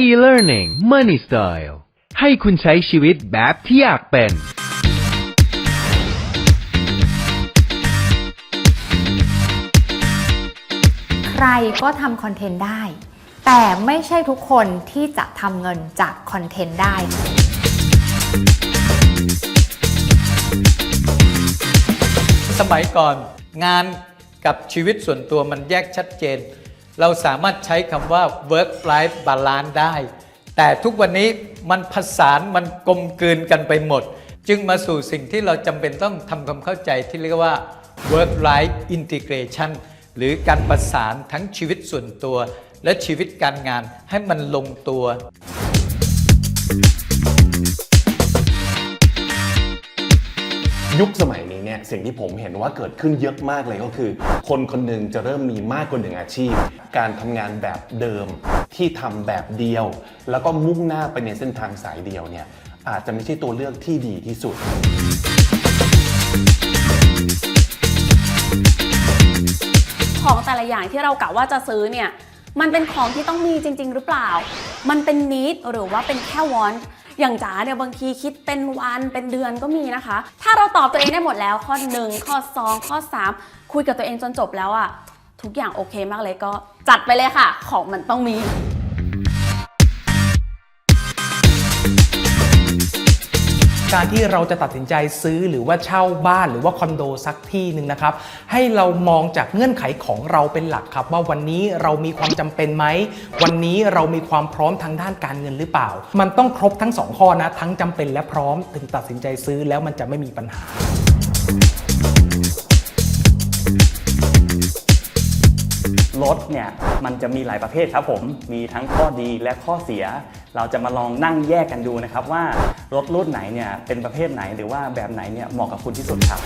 e-learning money style ให้คุณใช้ชีวิตแบบที่อยากเป็น ใครก็ทำคอนเทนต์ได้ แต่ไม่ใช่ทุกคนที่จะทำเงินจากคอนเทนต์ได้ สมัยก่อนงานกับชีวิตส่วนตัวมันแยกชัดเจน เราสามารถใช้คำว่า work life balance ได้ แต่ทุกวันนี้มันผสานมันกลมกลืนกันไปหมด จึงมาสู่สิ่งที่เราจำเป็นต้องทำความเข้าใจที่เรียกว่า work life integration หรือการประสานทั้งชีวิตส่วนตัว และชีวิตการงานให้มันลงตัว ยุคสมัย เนี่ยสิ่งที่ผมเห็นว่าเกิดขึ้นเยอะมากเลยก็คือ คนคนหนึ่งจะเริ่มมีมากกว่าหนึ่งอาชีพ การทำงานแบบเดิมที่ทำแบบเดียว แล้วก็มุ่งหน้าไปในเส้นทางสายเดียวเนี่ยอาจจะไม่ใช่ตัวเลือกที่ดีที่สุดของแต่ละอย่างที่เรากะว่าจะซื้อเนี่ย มันเป็นของที่ต้องมีจริง ๆ หรือเปล่า มันเป็นนิดหรือว่าเป็นแค่วอน อย่างจ๋าเนี่ยบางทีคิดเป็นวันเป็นเดือนก็มีนะคะ ถ้าเราตอบตัวเองได้หมดแล้วข้อ 1 ข้อ 2 ข้อ 3 คุยกับตัวเองจนจบแล้วอะทุกอย่างโอเคมากเลยก็จัดไปเลยค่ะ ของมันต้องมี การที่เราจะตัดสินใจซื้อหรือว่าเช่าบ้านหรือว่าคอนโดสักที่หนึ่งนะครับให้เรามองจากเงื่อนไขของเราเป็นหลักครับ ว่าวันนี้เรามีความจำเป็นไหม วันนี้เรามีความพร้อมทางด้านการเงินหรือเปล่า มันต้องครบทั้งสองข้อนะทั้งจำเป็นและพร้อมถึงตัดสินใจซื้อแล้วมันจะไม่มีปัญหา ถเนี่ยมันจะมีหลายประเภทครับผมมีทั้งข้อดีและข้อเสีย เราจะมาลองนั่งแยกกันดูนะครับว่ารถรุ่นไหนเนี่ยเป็นประเภทไหนหรือว่าแบบไหนเนี่ยเหมาะกับคุณที่สุดครับ